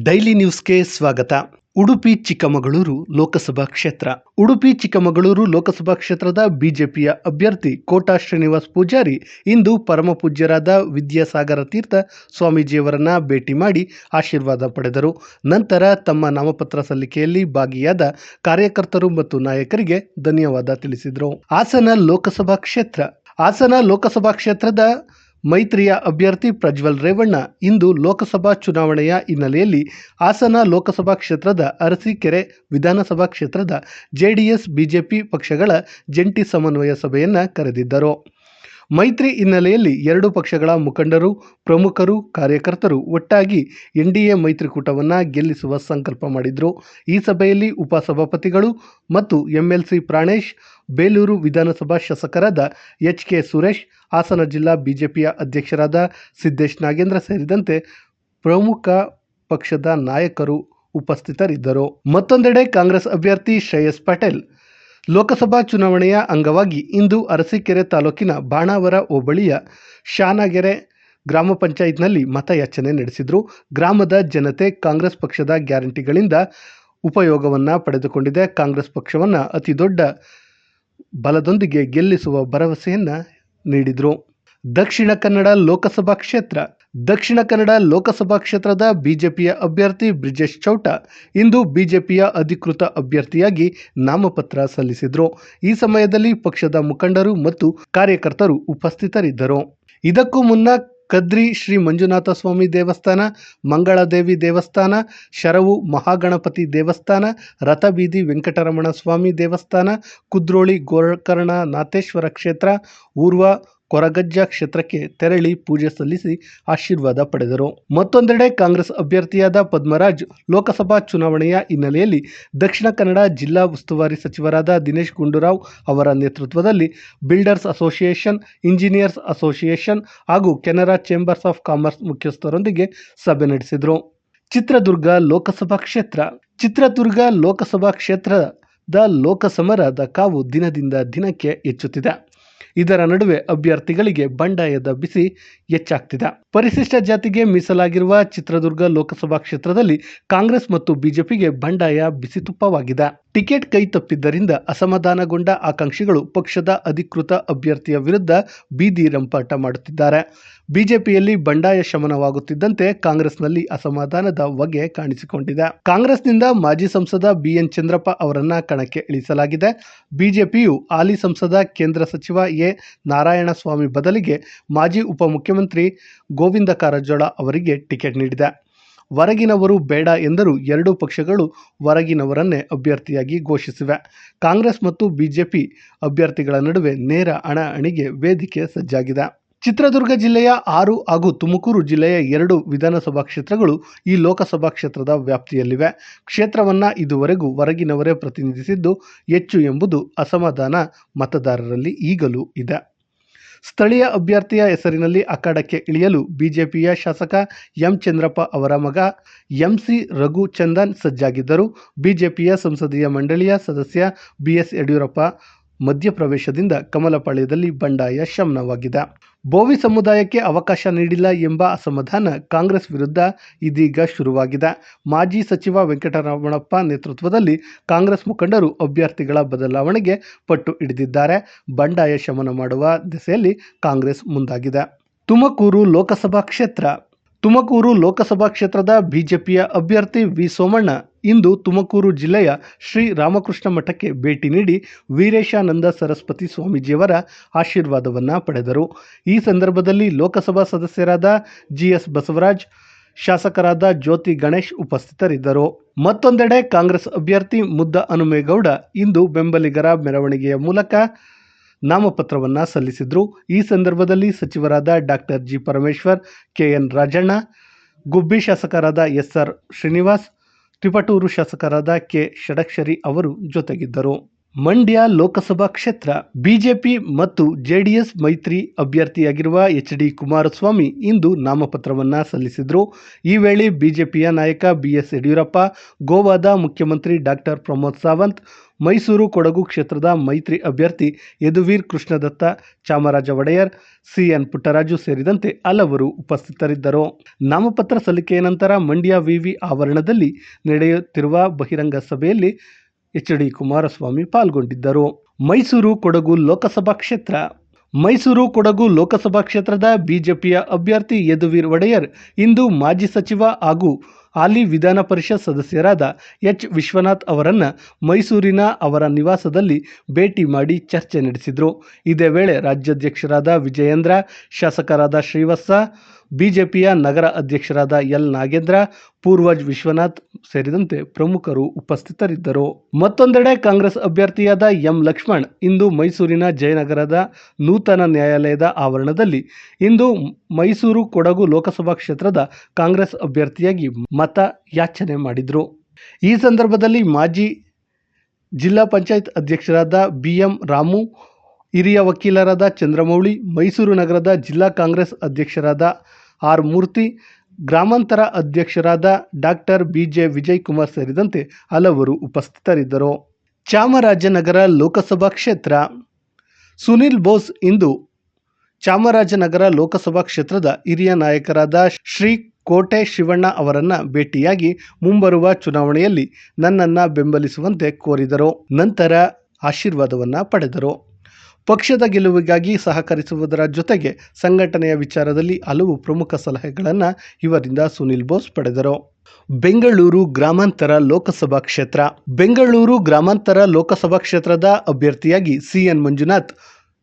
Daily ನ್ಯೂಸ್ಗೆ ಸ್ವಾಗತ. ಉಡುಪಿ, ಚಿಕ್ಕಮಗಳೂರು ಲೋಕಸಭಾ ಕ್ಷೇತ್ರ. ಉಡುಪಿ, ಚಿಕ್ಕಮಗಳೂರು ಲೋಕಸಭಾ ಕ್ಷೇತ್ರದ ಬಿಜೆಪಿಯ ಅಭ್ಯರ್ಥಿ ಕೋಟಾ ಶ್ರೀನಿವಾಸ್ ಪೂಜಾರಿ ಇಂದು ಪರಮಪೂಜ್ಯರಾದ ವಿದ್ಯಾಸಾಗರ ತೀರ್ಥ ಸ್ವಾಮೀಜಿಯವರನ್ನ ಭೇಟಿ ಮಾಡಿ ಆಶೀರ್ವಾದ ಪಡೆದರು. ನಂತರ ತಮ್ಮ ನಾಮಪತ್ರ ಸಲ್ಲಿಕೆಯಲ್ಲಿ ಭಾಗಿಯಾದ ಕಾರ್ಯಕರ್ತರು ಮತ್ತು ನಾಯಕರಿಗೆ ಧನ್ಯವಾದ ತಿಳಿಸಿದರು. ಹಾಸನ ಲೋಕಸಭಾ ಕ್ಷೇತ್ರ. ಹಾಸನ ಲೋಕಸಭಾ ಕ್ಷೇತ್ರದ ಮೈತ್ರಿಯ ಅಭ್ಯರ್ಥಿ ಪ್ರಜ್ವಲ್ ರೇವಣ್ಣ ಇಂದು ಲೋಕಸಭಾ ಚುನಾವಣೆಯ ಹಿನ್ನೆಲೆಯಲ್ಲಿ ಹಾಸನ ಲೋಕಸಭಾ ಕ್ಷೇತ್ರದ ಅರಸೀಕೆರೆ ವಿಧಾನಸಭಾ ಕ್ಷೇತ್ರದ ಜೆಡಿಎಸ್, ಬಿಜೆಪಿ ಪಕ್ಷಗಳ ಜಂಟಿ ಸಮನ್ವಯ ಸಭೆಯನ್ನು ಕರೆದಿದ್ದರು. ಮೈತ್ರಿ ಹಿನ್ನೆಲೆಯಲ್ಲಿ ಎರಡು ಪಕ್ಷಗಳ ಮುಖಂಡರು, ಪ್ರಮುಖರು, ಕಾರ್ಯಕರ್ತರು ಒಟ್ಟಾಗಿ ಎನ್ಡಿಎ ಮೈತ್ರಿಕೂಟವನ್ನು ಗೆಲ್ಲಿಸುವ ಸಂಕಲ್ಪ ಮಾಡಿದರು. ಈ ಸಭೆಯಲ್ಲಿ ಉಪಸಭಾಪತಿಗಳು ಮತ್ತು ಎಂಎಲ್ಸಿ ಪ್ರಾಣೇಶ್, ಬೇಲೂರು ವಿಧಾನಸಭಾ ಶಾಸಕರಾದ ಎಚ್ ಕೆ ಸುರೇಶ್, ಹಾಸನ ಜಿಲ್ಲಾ ಬಿಜೆಪಿಯ ಅಧ್ಯಕ್ಷರಾದ ಸಿದ್ದೇಶ್ ನಾಗೇಂದ್ರ ಸೇರಿದಂತೆ ಪ್ರಮುಖ ಪಕ್ಷದ ನಾಯಕರು ಉಪಸ್ಥಿತರಿದ್ದರು. ಮತ್ತೊಂದೆಡೆ ಕಾಂಗ್ರೆಸ್ ಅಭ್ಯರ್ಥಿ ಶ್ರೇಯಸ್ ಪಟೇಲ್ ಲೋಕಸಭಾ ಚುನಾವಣೆಯ ಅಂಗವಾಗಿ ಇಂದು ಅರಸೀಕೆರೆ ತಾಲೂಕಿನ ಬಾಣಾವರ ಹೋಬಳಿಯ ಶಾನಗೆರೆ ಗ್ರಾಮ ಪಂಚಾಯತ್ನಲ್ಲಿ ಮತಯಾಚನೆ ನಡೆಸಿದರು. ಗ್ರಾಮದ ಜನತೆ ಕಾಂಗ್ರೆಸ್ ಪಕ್ಷದ ಗ್ಯಾರಂಟಿಗಳಿಂದ ಉಪಯೋಗವನ್ನು ಪಡೆದುಕೊಂಡಿದೆ. ಕಾಂಗ್ರೆಸ್ ಪಕ್ಷವನ್ನು ಅತಿ ದೊಡ್ಡ ಬಲದೊಂದಿಗೆ ಗೆಲ್ಲಿಸುವ ಭರವಸೆಯನ್ನು ನೀಡಿದರು. ದಕ್ಷಿಣ ಕನ್ನಡ ಲೋಕಸಭಾ ಕ್ಷೇತ್ರ ದಕ್ಷಿಣ ಕನ್ನಡ ಲೋಕಸಭಾ ಕ್ಷೇತ್ರದ ಬಿಜೆಪಿಯ ಅಭ್ಯರ್ಥಿ ಬ್ರಿಜೇಶ್ ಚೌಟ ಇಂದು ಬಿಜೆಪಿಯ ಅಧಿಕೃತ ಅಭ್ಯರ್ಥಿಯಾಗಿ ನಾಮಪತ್ರ ಸಲ್ಲಿಸಿದರು. ಈ ಸಮಯದಲ್ಲಿ ಪಕ್ಷದ ಮುಖಂಡರು ಮತ್ತು ಕಾರ್ಯಕರ್ತರು ಉಪಸ್ಥಿತರಿದ್ದರು. ಇದಕ್ಕೂ ಮುನ್ನ ಕದ್ರಿ ಶ್ರೀ ಮಂಜುನಾಥ ಸ್ವಾಮಿ ದೇವಸ್ಥಾನ, ಮಂಗಳದೇವಿ ದೇವಸ್ಥಾನ, ಶರವು ಮಹಾಗಣಪತಿ ದೇವಸ್ಥಾನ, ರಥಬೀದಿ ವೆಂಕಟರಮಣ ಸ್ವಾಮಿ ದೇವಸ್ಥಾನ, ಕುದ್ರೋಳಿ ಗೋಕರ್ಣ ನಾಥೇಶ್ವರ ಕ್ಷೇತ್ರ, ಊರ್ವ ಕೊರಗಜ್ಜ ಕ್ಷೇತ್ರಕ್ಕೆ ತೆರಳಿ ಪೂಜೆ ಸಲ್ಲಿಸಿ ಆಶೀರ್ವಾದ ಪಡೆದರು. ಮತ್ತೊಂದೆಡೆ ಕಾಂಗ್ರೆಸ್ ಅಭ್ಯರ್ಥಿಯಾದ ಪದ್ಮರಾಜ್ ಲೋಕಸಭಾ ಚುನಾವಣೆಯ ಹಿನ್ನೆಲೆಯಲ್ಲಿ ದಕ್ಷಿಣ ಕನ್ನಡ ಜಿಲ್ಲಾ ಉಸ್ತುವಾರಿ ಸಚಿವರಾದ ದಿನೇಶ್ ಗುಂಡೂರಾವ್ ಅವರ ನೇತೃತ್ವದಲ್ಲಿ ಬಿಲ್ಡರ್ಸ್ ಅಸೋಸಿಯೇಷನ್, ಇಂಜಿನಿಯರ್ಸ್ ಅಸೋಸಿಯೇಷನ್ ಹಾಗೂ ಕೆನರಾ ಚೇಂಬರ್ಸ್ ಆಫ್ ಕಾಮರ್ಸ್ ಮುಖ್ಯಸ್ಥರೊಂದಿಗೆ ಸಭೆ ನಡೆಸಿದರು. ಚಿತ್ರದುರ್ಗ ಲೋಕಸಭಾ ಕ್ಷೇತ್ರ. ಚಿತ್ರದುರ್ಗ ಲೋಕಸಭಾ ಕ್ಷೇತ್ರದ ಲೋಕಸಮರದ ಕಾವು ದಿನದಿಂದ ದಿನಕ್ಕೆ ಹೆಚ್ಚುತ್ತಿದೆ. ಇದರ ನಡುವೆ ಅಭ್ಯರ್ಥಿಗಳಿಗೆ ಬಂಡಾಯದ ಬಿಸಿ ಹೆಚ್ಚಾಗ್ತಿದೆ. ಪರಿಶಿಷ್ಟ ಜಾತಿಗೆ ಮೀಸಲಾಗಿರುವ ಚಿತ್ರದುರ್ಗ ಲೋಕಸಭಾ ಕ್ಷೇತ್ರದಲ್ಲಿ ಕಾಂಗ್ರೆಸ್ ಮತ್ತು ಬಿಜೆಪಿಗೆ ಬಂಡಾಯ ಬಿಸಿ ತುಪ್ಪವಾಗಿದೆ ಟಿಕೆಟ್ ಕೈ ತಪ್ಪಿದ್ದರಿಂದ ಅಸಮಾಧಾನಗೊಂಡ ಆಕಾಂಕ್ಷಿಗಳು ಪಕ್ಷದ ಅಧಿಕೃತ ಅಭ್ಯರ್ಥಿಯ ವಿರುದ್ಧ ಬೀದಿ ರಂಪಾಟ ಮಾಡುತ್ತಿದ್ದಾರೆ. ಬಿಜೆಪಿಯಲ್ಲಿ ಬಂಡಾಯ ಶಮನವಾಗುತ್ತಿದ್ದಂತೆ ಕಾಂಗ್ರೆಸ್ನಲ್ಲಿ ಅಸಮಾಧಾನದ ಹೊಗೆ ಕಾಣಿಸಿಕೊಂಡಿದೆ. ಕಾಂಗ್ರೆಸ್ನಿಂದ ಮಾಜಿ ಸಂಸದ ಬಿಎನ್ ಚಂದ್ರಪ್ಪ ಅವರನ್ನ ಕಣಕ್ಕೆ ಇಳಿಸಲಾಗಿದೆ. ಬಿಜೆಪಿಯು ಹಾಲಿ ಸಂಸದ ಕೇಂದ್ರ ಸಚಿವ ಎ. ನಾರಾಯಣಸ್ವಾಮಿ ಬದಲಿಗೆ ಮಾಜಿ ಉಪಮುಖ್ಯಮಂತ್ರಿ ಗೋವಿಂದ ಕಾರಜೋಳ ಅವರಿಗೆ ಟಿಕೆಟ್ ನೀಡಿದೆ. ಹೊರಗಿನವರು ಬೇಡ ಎಂದರೂ ಎರಡೂ ಪಕ್ಷಗಳು ಹೊರಗಿನವರನ್ನೇ ಅಭ್ಯರ್ಥಿಯಾಗಿ ಘೋಷಿಸಿವೆ. ಕಾಂಗ್ರೆಸ್ ಮತ್ತು ಬಿಜೆಪಿ ಅಭ್ಯರ್ಥಿಗಳ ನಡುವೆ ನೇರ ಹಣಾಹಣಿಗೆ ವೇದಿಕೆ ಸಜ್ಜಾಗಿದೆ. ಚಿತ್ರದುರ್ಗ ಜಿಲ್ಲೆಯ ಆರು ಹಾಗೂ ತುಮಕೂರು ಜಿಲ್ಲೆಯ ಎರಡು ವಿಧಾನಸಭಾ ಕ್ಷೇತ್ರಗಳು ಈ ಲೋಕಸಭಾ ಕ್ಷೇತ್ರದ ವ್ಯಾಪ್ತಿಯಲ್ಲಿವೆ. ಕ್ಷೇತ್ರವನ್ನು ಇದುವರೆಗೂ ಹೊರಗಿನವರೇ ಪ್ರತಿನಿಧಿಸಿದ್ದು ಹೆಚ್ಚು ಎಂಬುದು ಅಸಮಾಧಾನ ಮತದಾರರಲ್ಲಿ ಈಗಲೂ ಇದೆ. ಸ್ಥಳೀಯ ಅಭ್ಯರ್ಥಿಯ ಹೆಸರಿನಲ್ಲಿ ಅಖಾಡಕ್ಕೆ ಇಳಿಯಲು ಬಿಜೆಪಿಯ ಶಾಸಕ ಎಂ ಚಂದ್ರಪ್ಪ ಅವರ ಮಗ ಎಂಸಿ ರಘುಚಂದನ್ ಸಜ್ಜಾಗಿದ್ದರು. ಬಿಜೆಪಿಯ ಸಂಸದೀಯ ಮಂಡಳಿಯ ಸದಸ್ಯ ಬಿಎಸ್ ಯಡಿಯೂರಪ್ಪ ಮಧ್ಯಪ್ರವೇಶದಿಂದ ಕಮಲಪಾಳ್ಯದಲ್ಲಿ ಬಂಡಾಯ ಶಮನವಾಗಿದೆ. ಬೋವಿ ಸಮುದಾಯಕ್ಕೆ ಅವಕಾಶ ನೀಡಿಲ್ಲ ಎಂಬ ಅಸಮಾಧಾನ ಕಾಂಗ್ರೆಸ್ ವಿರುದ್ಧ ಇದೀಗ ಶುರುವಾಗಿದೆ. ಮಾಜಿ ಸಚಿವ ವೆಂಕಟರಮಣಪ್ಪ ನೇತೃತ್ವದಲ್ಲಿ ಕಾಂಗ್ರೆಸ್ ಮುಖಂಡರು ಅಭ್ಯರ್ಥಿಗಳ ಬದಲಾವಣೆಗೆ ಪಟ್ಟು ಹಿಡಿದಿದ್ದಾರೆ. ಬಂಡಾಯ ಶಮನ ಮಾಡುವ ದಿಸೆಯಲ್ಲಿ ಕಾಂಗ್ರೆಸ್ ಮುಂದಾಗಿದೆ. ತುಮಕೂರು ಲೋಕಸಭಾ ಕ್ಷೇತ್ರ ತುಮಕೂರು ಲೋಕಸಭಾ ಕ್ಷೇತ್ರದ ಬಿಜೆಪಿಯ ಅಭ್ಯರ್ಥಿ ವಿ ಸೋಮಣ್ಣ ಇಂದು ತುಮಕೂರು ಜಿಲ್ಲೆಯ ಶ್ರೀ ರಾಮಕೃಷ್ಣ ಮಠಕ್ಕೆ ಭೇಟಿ ನೀಡಿ ವೀರೇಶಾನಂದ ಸರಸ್ವತಿ ಸ್ವಾಮೀಜಿಯವರ ಆಶೀರ್ವಾದವನ್ನು ಪಡೆದರು. ಈ ಸಂದರ್ಭದಲ್ಲಿ ಲೋಕಸಭಾ ಸದಸ್ಯರಾದ ಜಿಎಸ್ ಬಸವರಾಜ್, ಶಾಸಕರಾದ ಜ್ಯೋತಿ ಗಣೇಶ್ ಉಪಸ್ಥಿತರಿದ್ದರು. ಮತ್ತೊಂದೆಡೆ ಕಾಂಗ್ರೆಸ್ ಅಭ್ಯರ್ಥಿ ಮುದ್ದ ಹನುಮೇಗೌಡ ಇಂದು ಬೆಂಬಲಿಗರ ಮೆರವಣಿಗೆಯ ಮೂಲಕ ನಾಮಪತ್ರವನ್ನು ಸಲ್ಲಿಸಿದರು. ಈ ಸಂದರ್ಭದಲ್ಲಿ ಸಚಿವರಾದ doctor G Parameshwar K N Rajanna, Gubbi ಶಾಸಕರಾದ ಎಸ್ಆರ್ ಶ್ರೀನಿವಾಸ್ ತಿಪಟೂರು ಶಾಸಕರಾದ ಕೆ. ಷಡಕ್ಷರಿ ಅವರು ಜೊತೆಗಿದ್ದರು. ಮಂಡ್ಯ ಲೋಕಸಭಾ ಕ್ಷೇತ್ರ ಬಿಜೆಪಿ ಮತ್ತು ಜೆಡಿಎಸ್ ಮೈತ್ರಿ ಅಭ್ಯರ್ಥಿಯಾಗಿರುವ ಎಚ್ ಡಿ ಕುಮಾರಸ್ವಾಮಿ ಇಂದು ನಾಮಪತ್ರವನ್ನ ಸಲ್ಲಿಸಿದರು. ಈ ವೇಳೆ ಬಿಜೆಪಿಯ ನಾಯಕ ಬಿಎಸ್ ಯಡಿಯೂರಪ್ಪ, ಗೋವಾದ ಮುಖ್ಯಮಂತ್ರಿ ಡಾಕ್ಟರ್ ಪ್ರಮೋದ್ ಸಾವಂತ್ ಮೈಸೂರು ಕೊಡಗು ಕ್ಷೇತ್ರದ ಮೈತ್ರಿ ಅಭ್ಯರ್ಥಿ ಯದುವೀರ್ ಕೃಷ್ಣದತ್ತ ಚಾಮರಾಜ ಒಡೆಯರ್, ಸಿಎನ್ ಪುಟ್ಟರಾಜು ಸೇರಿದಂತೆ ಹಲವರು ಉಪಸ್ಥಿತರಿದ್ದರು. ನಾಮಪತ್ರ ಸಲ್ಲಿಕೆಯ ನಂತರ ಮಂಡ್ಯ ವಿವಿ ಆವರಣದಲ್ಲಿ ನಡೆಯುತ್ತಿರುವ ಬಹಿರಂಗ ಸಭೆಯಲ್ಲಿ ಎಚ್ ಡಿ ಕುಮಾರಸ್ವಾಮಿ ಪಾಲ್ಗೊಂಡಿದ್ದರು. ಮೈಸೂರು ಕೊಡಗು ಲೋಕಸಭಾ ಕ್ಷೇತ್ರ. ಮೈಸೂರು ಕೊಡಗು ಲೋಕಸಭಾ ಕ್ಷೇತ್ರದ ಬಿಜೆಪಿಯ ಅಭ್ಯರ್ಥಿ ಯದುವೀರ್ ಒಡೆಯರ್ ಇಂದು ಮಾಜಿ ಸಚಿವ ಹಾಗೂ ಹಾಲಿ ವಿಧಾನ ಪರಿಷತ್ ಸದಸ್ಯರಾದ ಎಚ್. ವಿಶ್ವನಾಥ್ ಅವರನ್ನು ಮೈಸೂರಿನ ಅವರ ನಿವಾಸದಲ್ಲಿ ಭೇಟಿ ಮಾಡಿ ಚರ್ಚೆ ನಡೆಸಿದರು. ಇದೇ ವೇಳೆ ರಾಜ್ಯಾಧ್ಯಕ್ಷರಾದ ವಿಜಯೇಂದ್ರ, ಶಾಸಕರಾದ ಶ್ರೀವತ್ಸ ಬಿಜೆಪಿಯ ನಗರ ಅಧ್ಯಕ್ಷರಾದ ಎಲ್ ನಾಗೇಂದ್ರ, ಪೂರ್ವಜ್ ವಿಶ್ವನಾಥ್ ಸೇರಿದಂತೆ ಪ್ರಮುಖರು ಉಪಸ್ಥಿತರಿದ್ದರು. ಮತ್ತೊಂದೆಡೆ ಕಾಂಗ್ರೆಸ್ ಅಭ್ಯರ್ಥಿಯಾದ ಎಂ ಲಕ್ಷ್ಮಣ್ ಇಂದು ಮೈಸೂರಿನ ಜಯನಗರದ ನೂತನ ನ್ಯಾಯಾಲಯದ ಆವರಣದಲ್ಲಿ ಇಂದು ಮೈಸೂರು ಕೊಡಗು ಲೋಕಸಭಾ ಕ್ಷೇತ್ರದ ಕಾಂಗ್ರೆಸ್ ಅಭ್ಯರ್ಥಿಯಾಗಿ ಮತ ಯಾಚನೆ ಮಾಡಿದರು. ಈ ಸಂದರ್ಭದಲ್ಲಿ ಮಾಜಿ ಜಿಲ್ಲಾ ಪಂಚಾಯತ್ ಅಧ್ಯಕ್ಷರಾದ ಬಿಎಂ ರಾಮು, ಹಿರಿಯ ವಕೀಲರಾದ ಚಂದ್ರಮೌಳಿ, ಮೈಸೂರು ನಗರದ ಜಿಲ್ಲಾ ಕಾಂಗ್ರೆಸ್ ಅಧ್ಯಕ್ಷರಾದ ಆರ್ ಮೂರ್ತಿ, ಗ್ರಾಮಾಂತರ ಅಧ್ಯಕ್ಷರಾದ doctor B J Vijay Kumar ಸೇರಿದಂತೆ ಹಲವರು ಉಪಸ್ಥಿತರಿದ್ದರು. ಚಾಮರಾಜನಗರ ಲೋಕಸಭಾ ಕ್ಷೇತ್ರ. ಸುನಿಲ್ ಬೋಸ್ ಇಂದು ಚಾಮರಾಜನಗರ ಲೋಕಸಭಾ ಕ್ಷೇತ್ರದ ಹಿರಿಯ ನಾಯಕರಾದ ಶ್ರೀ ಕೋಟೆ ಶಿವಣ್ಣ ಅವರನ್ನು ಭೇಟಿಯಾಗಿ ಮುಂಬರುವ ಚುನಾವಣೆಯಲ್ಲಿ ನನ್ನನ್ನು ಬೆಂಬಲಿಸುವಂತೆ ಕೋರಿದರು. ನಂತರ ಆಶೀರ್ವಾದವನ್ನು ಪಡೆದರು. ಪಕ್ಷದ ಗೆಲುವಿಗಾಗಿ ಸಹಕರಿಸುವುದರ ಜೊತೆಗೆ ಸಂಘಟನೆಯ ವಿಚಾರದಲ್ಲಿ ಹಲವು ಪ್ರಮುಖ ಸಲಹೆಗಳನ್ನು ಇವರಿಂದ ಸುನಿಲ್ ಬೋಸ್ ಪಡೆದರು. ಬೆಂಗಳೂರು ಗ್ರಾಮಾಂತರ ಲೋಕಸಭಾ ಕ್ಷೇತ್ರ. ಬೆಂಗಳೂರು ಗ್ರಾಮಾಂತರ ಲೋಕಸಭಾ ಕ್ಷೇತ್ರದ ಅಭ್ಯರ್ಥಿಯಾಗಿ ಸಿಎನ್ ಮಂಜುನಾಥ್.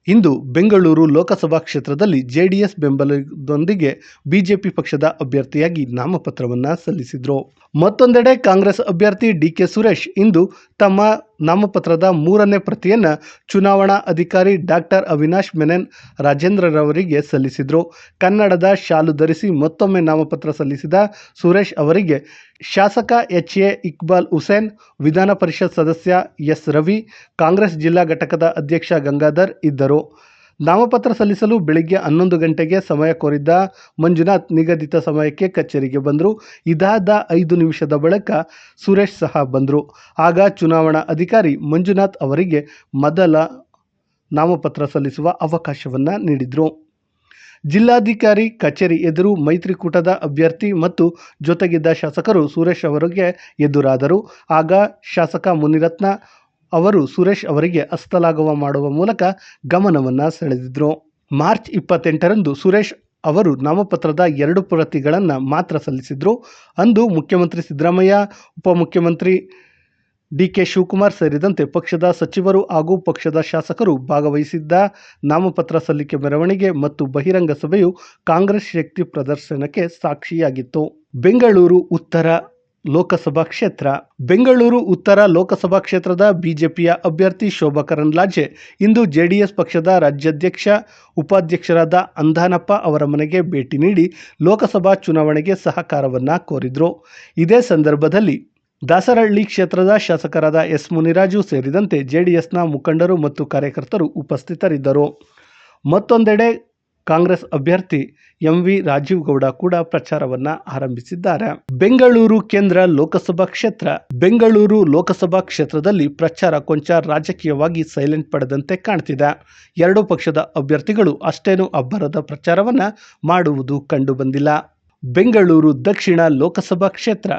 ಇಂದು ಬೆಂಗಳೂರು ಲೋಕಸಭಾ ಕ್ಷೇತ್ರದಲ್ಲಿ ಜೆಡಿಎಸ್ ಬೆಂಬಲದೊಂದಿಗೆ ಬಿಜೆಪಿ ಪಕ್ಷದ ಅಭ್ಯರ್ಥಿಯಾಗಿ ನಾಮಪತ್ರವನ್ನು ಸಲ್ಲಿಸಿದರು. ಮತ್ತೊಂದೆಡೆ ಕಾಂಗ್ರೆಸ್ ಅಭ್ಯರ್ಥಿ ಡಿಕೆ ಸುರೇಶ್ ಇಂದು ತಮ್ಮ ನಾಮಪತ್ರದ ಮೂರನೇ ಪ್ರತಿಯನ್ನು ಚುನಾವಣಾ ಅಧಿಕಾರಿ ಡಾಕ್ಟರ್ ಅವಿನಾಶ್ ಮೆನನ್ ರಾಜೇಂದ್ರರವರಿಗೆ ಸಲ್ಲಿಸಿದರು. ಕನ್ನಡದ ಶಾಲು ಧರಿಸಿ ಮತ್ತೊಮ್ಮೆ ನಾಮಪತ್ರ ಸಲ್ಲಿಸಿದ ಸುರೇಶ್ ಅವರಿಗೆ ಶಾಸಕ ಎಚ್ ಎ ಇಕ್ಬಾಲ್ ಹುಸೇನ್, ವಿಧಾನ ಪರಿಷತ್ ಸದಸ್ಯ ಎಸ್ ರವಿ, ಕಾಂಗ್ರೆಸ್ ಜಿಲ್ಲಾ ಘಟಕದ ಅಧ್ಯಕ್ಷ ಗಂಗಾಧರ್ ಇದ್ದರು. ನಾಮಪತ್ರ ಸಲ್ಲಿಸಲು ಬೆಳಿಗ್ಗೆ ಹನ್ನೊಂದು ಗಂಟೆಗೆ ಸಮಯ ಕೋರಿದ್ದ ಮಂಜುನಾಥ್ ನಿಗದಿತ ಸಮಯಕ್ಕೆ ಕಚೇರಿಗೆ ಬಂದರು. ಇದಾದ ಐದು ನಿಮಿಷದ ಬಳಿಕ ಸುರೇಶ್ ಸಹ ಬಂದರು. ಆಗ ಚುನಾವಣಾ ಅಧಿಕಾರಿ ಮಂಜುನಾಥ್ ಅವರಿಗೆ ಮೊದಲ ನಾಮಪತ್ರ ಸಲ್ಲಿಸುವ ಅವಕಾಶವನ್ನು ನೀಡಿದರು. ಜಿಲ್ಲಾಧಿಕಾರಿ, ಕಚೇರಿ ಎದುರು ಮೈತ್ರಿಕೂಟದ ಅಭ್ಯರ್ಥಿ ಮತ್ತು ಜೊತೆಗಿದ್ದ ಶಾಸಕರು ಸುರೇಶ್ ಅವರಿಗೆ ಎದುರಾದರು. ಆಗ ಶಾಸಕ ಮುನಿರತ್ನ ಅವರು ಸುರೇಶ್ ಅವರಿಗೆ ಅಸ್ತಲಾಗವ ಮಾಡುವ ಮೂಲಕ ಗಮನವನ್ನು ಸೆಳೆದಿದ್ರು. ಮಾರ್ಚ್ ಇಪ್ಪತ್ತೆಂಟರಂದು ಸುರೇಶ್ ಅವರು ನಾಮಪತ್ರದ ಎರಡು ಪ್ರತಿಗಳನ್ನು ಮಾತ್ರ ಸಲ್ಲಿಸಿದ್ರು. ಅಂದು ಮುಖ್ಯಮಂತ್ರಿ ಸಿದ್ದರಾಮಯ್ಯ, ಉಪಮುಖ್ಯಮಂತ್ರಿ ಡಿ ಕೆ ಶಿವಕುಮಾರ್ ಸೇರಿದಂತೆ ಪಕ್ಷದ ಸಚಿವರು ಹಾಗೂ ಪಕ್ಷದ ಶಾಸಕರು ಭಾಗವಹಿಸಿದ್ದ ನಾಮಪತ್ರ ಸಲ್ಲಿಕೆ ಮೆರವಣಿಗೆ ಮತ್ತು ಬಹಿರಂಗ ಸಭೆಯು ಕಾಂಗ್ರೆಸ್ ಶಕ್ತಿ ಪ್ರದರ್ಶನಕ್ಕೆ ಸಾಕ್ಷಿಯಾಗಿತ್ತು. ಬೆಂಗಳೂರು ಉತ್ತರ ಲೋಕಸಭಾ ಕ್ಷೇತ್ರ. ಬೆಂಗಳೂರು ಉತ್ತರ ಲೋಕಸಭಾ ಕ್ಷೇತ್ರದ ಬಿಜೆಪಿಯ ಅಭ್ಯರ್ಥಿ ಶೋಭಾ ಕರಂದ್ಲಾಜೆ ಇಂದು ಜೆಡಿಎಸ್ ಪಕ್ಷದ ರಾಜ್ಯಾಧ್ಯಕ್ಷ, ಉಪಾಧ್ಯಕ್ಷರಾದ ಅಂಧಾನಪ್ಪ ಅವರ ಮನೆಗೆ ಭೇಟಿ ನೀಡಿ ಲೋಕಸಭಾ ಚುನಾವಣೆಗೆ ಸಹಕಾರವನ್ನು ಕೋರಿದರು. ಇದೇ ಸಂದರ್ಭದಲ್ಲಿ ದಾಸರಹಳ್ಳಿ ಕ್ಷೇತ್ರದ ಶಾಸಕರಾದ ಎಸ್ ಮುನಿರಾಜು ಸೇರಿದಂತೆ ಜೆಡಿಎಸ್ನ ಮುಖಂಡರು ಮತ್ತು ಕಾರ್ಯಕರ್ತರು ಉಪಸ್ಥಿತರಿದ್ದರು. ಮತ್ತೊಂದೆಡೆ ಕಾಂಗ್ರೆಸ್ ಅಭ್ಯರ್ಥಿ ಎಂ ವಿ ರಾಜೀವ್ ಗೌಡ ಕೂಡ ಪ್ರಚಾರವನ್ನ ಆರಂಭಿಸಿದ್ದಾರೆ. ಬೆಂಗಳೂರು ಕೇಂದ್ರ ಲೋಕಸಭಾ ಕ್ಷೇತ್ರ. ಬೆಂಗಳೂರು ಲೋಕಸಭಾ ಕ್ಷೇತ್ರದಲ್ಲಿ ಪ್ರಚಾರ ಕೊಂಚ ರಾಜಕೀಯವಾಗಿ ಸೈಲೆಂಟ್ ಪಡೆದಂತೆ ಕಾಣ್ತಿದೆ. ಎರಡು ಪಕ್ಷದ ಅಭ್ಯರ್ಥಿಗಳು ಅಷ್ಟೇನು ಅಬ್ಬರದ ಪ್ರಚಾರವನ್ನ ಮಾಡುವುದು ಕಂಡುಬಂದಿಲ್ಲ ಬೆಂಗಳೂರು ದಕ್ಷಿಣ ಲೋಕಸಭಾ ಕ್ಷೇತ್ರ.